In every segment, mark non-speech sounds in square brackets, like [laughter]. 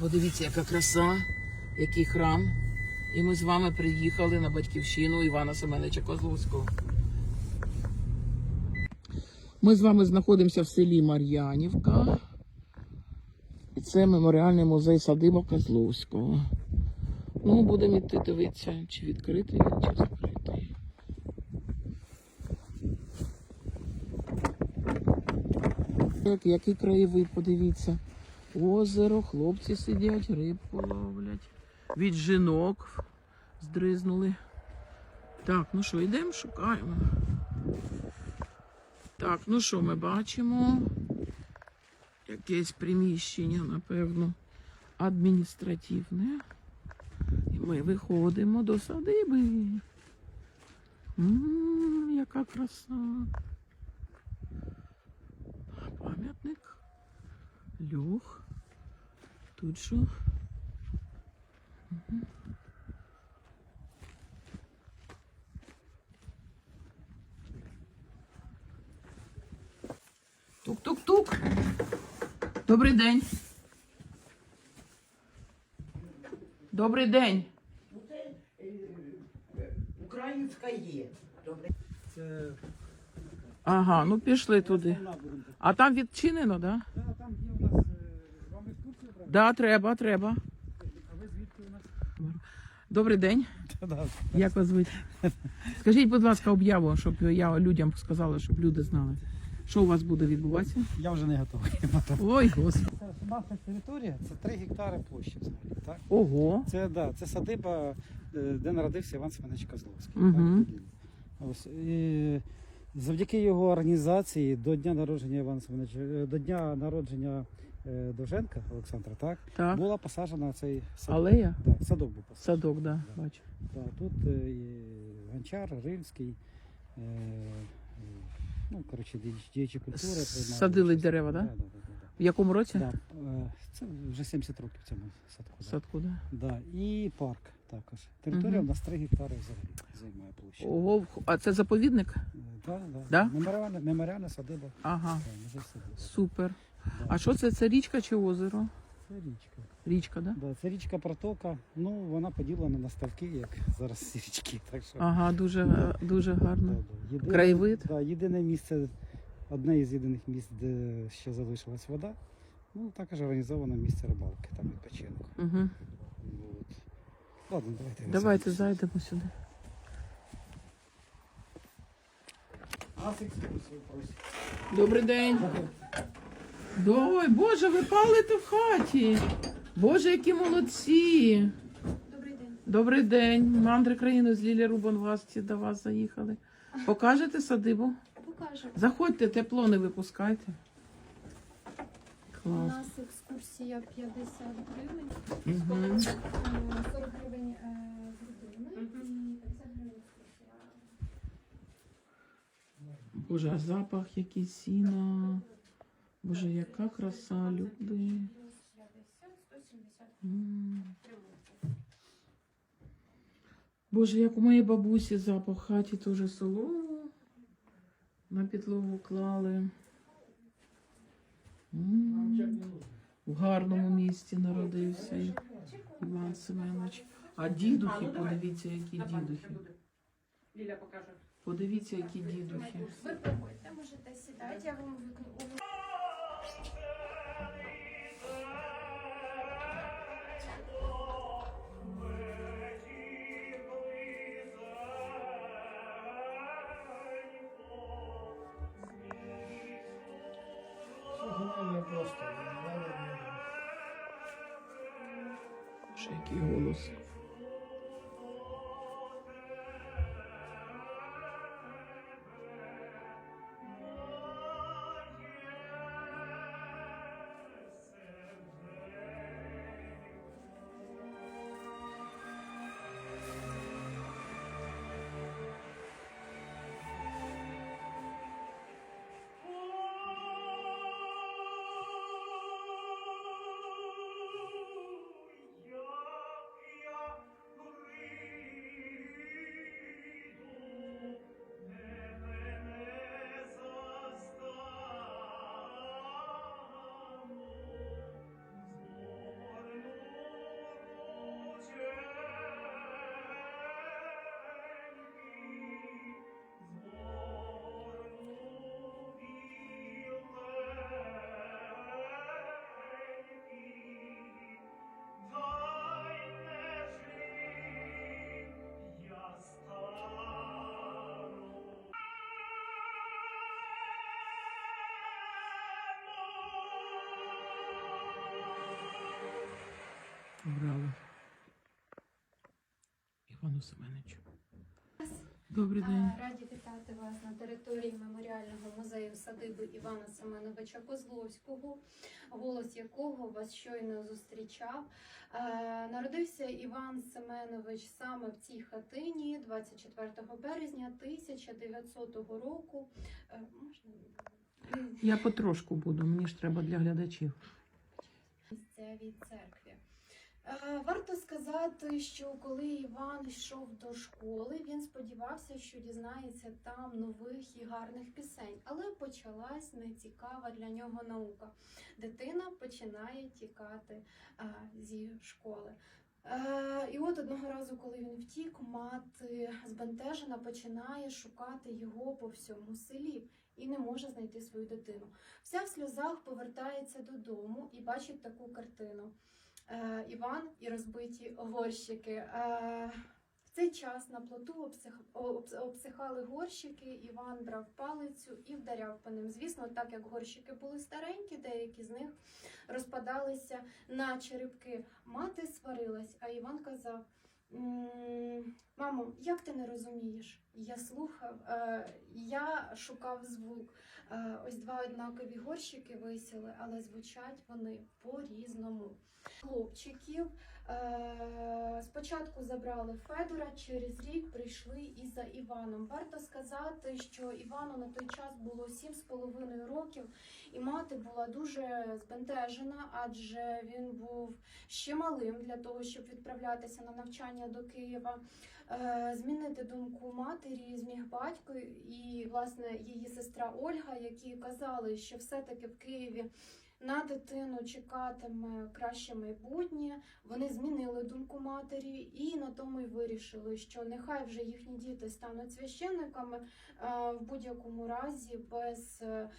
Подивіться, яка краса, який храм. І ми з вами приїхали на батьківщину Івана Семеновича Козловського. Ми з вами знаходимося в селі Мар'янівка. І це меморіальний музей садиба Козловського. Ну, будемо йти дивитися, чи відкритий чи закритий. Який краєвид, подивіться. Озеро, хлопці сидять, рибку ловлять. Від жінок здризнули. Так, ну що, йдемо, шукаємо. Так, ну що, ми бачимо? Якесь приміщення, напевно, адміністративне. І ми виходимо до садиби. М, яка краса. Пам'ятник. Льох. Тут що? Тук-тук-тук. Добрий день. Добрий день. Українська є. Добре. Це Ага, ну пішли туди. А там відчинено, да? Да, там є у нас е, вам екскурсію брати? Да, треба, треба. А ви звідки у нас? Добрий день. Як вас звуть? Скажіть, будь ласка, об'яву, щоб я людям сказала, щоб люди знали. Що у вас буде відбуватися? Я вже не готовий. Ой, господи. Це наша територія, це 3 гектари площі взагалі. Так? Ого. Це, да, це садиба, е, де народився Іван Семенович Козловський. Мгм. Так? Ось, і завдяки його організації до дня народження Івана Семеновича, е, до дня народження Довженка Олександра, так, Так. була посаджена цей садок. Алея? Да, садок був посаджений. Садок, да, бачу. Да, тут е, гончар, римський, е, е, ну, коротше, діячі культури. Садили дерева, да? Да, да, да, да, В якому році? да. Да, е, Це вже 70 років цьому садку. Да. Садку, да. Да. І парк також. Територія Мгм. у нас 3 гектари взагалі займає площу. Ого, а це заповідник? Е, Да, да. Да? Меморіальна, меморіальна садиба. Ага, Да, садиба. супер. Да. А що це? Це річка чи озеро? Це річка. Річка, да? Да, це річка протока. Ну, вона поділена на ставки, як зараз всі річки. Так що, Ага, дуже, га- дуже гарно. да. Єдине- Краєвид? Да, єдине місце, одне із єдиних місць, де ще залишилась вода. Ну, також організовано місце рибалки, там відпочинку. Угу. От. Ладно, давайте. Давайте зайдемо сюди. Нас екскурсію просять. Добрий день. Ой, Боже, ви палите в хаті. Боже, які молодці. Добрий день. Добрий день. Мандри країни з Лілі Рубан в до вас заїхали. Покажете садибу? Покажу. Заходьте, тепло не випускайте. У нас екскурсія 50 гривень, Угу. е, 40 гривень е, з людини і 50 гривень екскурсія. Боже, а запах який сіна. Боже, яка краса, люди. Плюс 50, 170 М. гривень. Боже, як у моєї бабусі запах хаті теж село. На підлогу клали. В гарному місті народився Іван Семенович. А дідухи, подивіться, які дідухи. Подивіться, які дідухи. Ви проходьте, можете сідати, я вам викладу. Ще який голос. Обрали. Івану Семеновичу. Добрий день. Раді вітати вас на території меморіального музею садиби Івана Семеновича Козловського, голос якого вас щойно зустрічав. Е, Народився Іван Семенович саме в цій хатині 24 березня 1900 року. Е, Можна Я потрошку буду, мені ж треба для глядачів. місцевій церкві. Е, Варто сказати, що коли Іван йшов до школи, він сподівався, що дізнається там нових і гарних пісень. Але почалась нецікава для нього наука. Дитина починає тікати е, зі школи. Е, І от одного разу, коли він втік, мати збентежена починає шукати його по всьому селі і не може знайти свою дитину. Вся в сльозах повертається додому і бачить таку картину. Е, Іван і розбиті горщики. Е, в цей час на плоту обсихали горщики, Іван брав палицю і вдаряв по ним. Звісно, так як горщики були старенькі, деякі з них розпадалися на черепки. Мати сварилась, а Іван казав: «М, Мамо, як ти не розумієш? Я слухав, е, я шукав звук. Е, ось два однакові горщики висіли, але звучать вони по-різному. Хлопчиків спочатку забрали Федора, через рік прийшли і за Іваном. Варто сказати, що Івану на той час було 7,5 років, і мати була дуже збентежена, адже він був ще малим для того, щоб відправлятися на навчання до Києва. Е, Змінити думку матері зміг батько і власне її сестра Ольга, які казали, що все-таки в Києві на дитину чекатиме краще майбутнє. Вони змінили думку матері і на тому й вирішили, що нехай вже їхні діти стануть священниками е, в будь-якому разі без е,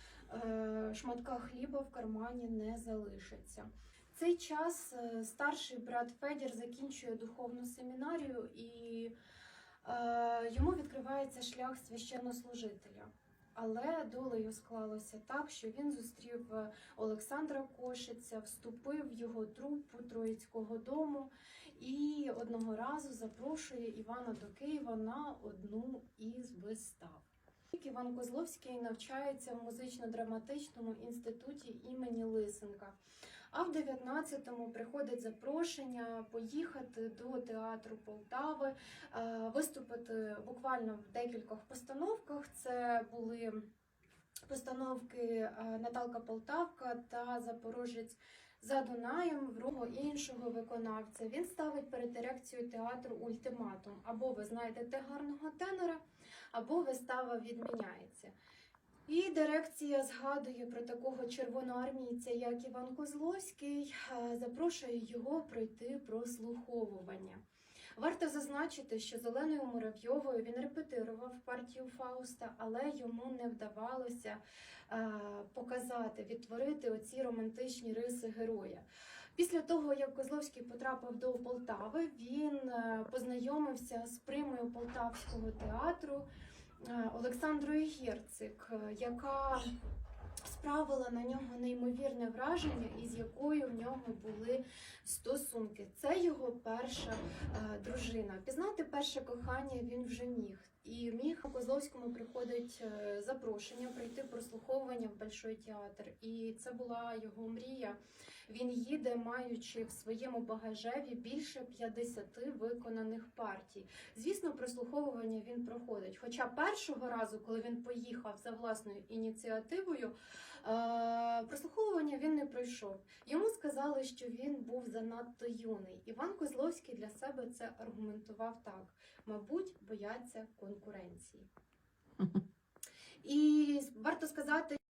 шматка хліба в кармані не залишиться. Цей час е, старший брат Федір закінчує духовну семінарію і йому відкривається шлях священнослужителя. Але долею склалося так, що він зустрів е, Олександра Кошиця, вступив в його трупу Троїцького дому і одного разу запрошує Івана до Києва на одну із вистав. Іван Козловський навчається в музично-драматичному інституті імені Лисенка. А в 19-му приходить запрошення поїхати до театру Полтави, е, виступити буквально в декількох постановках. Це були постановки е, Наталка Полтавка та Запорожець за Дунаєм в рого іншого виконавця. Він ставить перед дирекцією театру ультиматум: або ви знайдете гарного тенора, або вистава відміняється. І дирекція згадує про такого червоноармійця, як Іван Козловський, запрошує його пройти прослуховування. Варто зазначити, що з Оленою Муравйовою він репетирував партію Фауста, але йому не вдавалося показати, відтворити оці романтичні риси героя. Після того, як Козловський потрапив до Полтави, він познайомився з примою Полтавського театру Олександрою Герцик, е, яка справила на нього неймовірне враження, із якою в нього були стосунки. Це його перша е, дружина. Пізнати перше кохання він вже міг. І міг Козловському приходить е, запрошення прийти прослуховування в Большой театр. І це була його мрія. Він їде, маючи в своєму багажеві більше 50 виконаних партій. Звісно, прослуховування він проходить. Хоча першого разу, коли він поїхав за власною ініціативою, е, прослуховування він не пройшов. Йому сказали, що він був занадто юний. Іван Козловський для себе це аргументував так: мабуть, бояться конкуренції. [laughs] І варто сказати,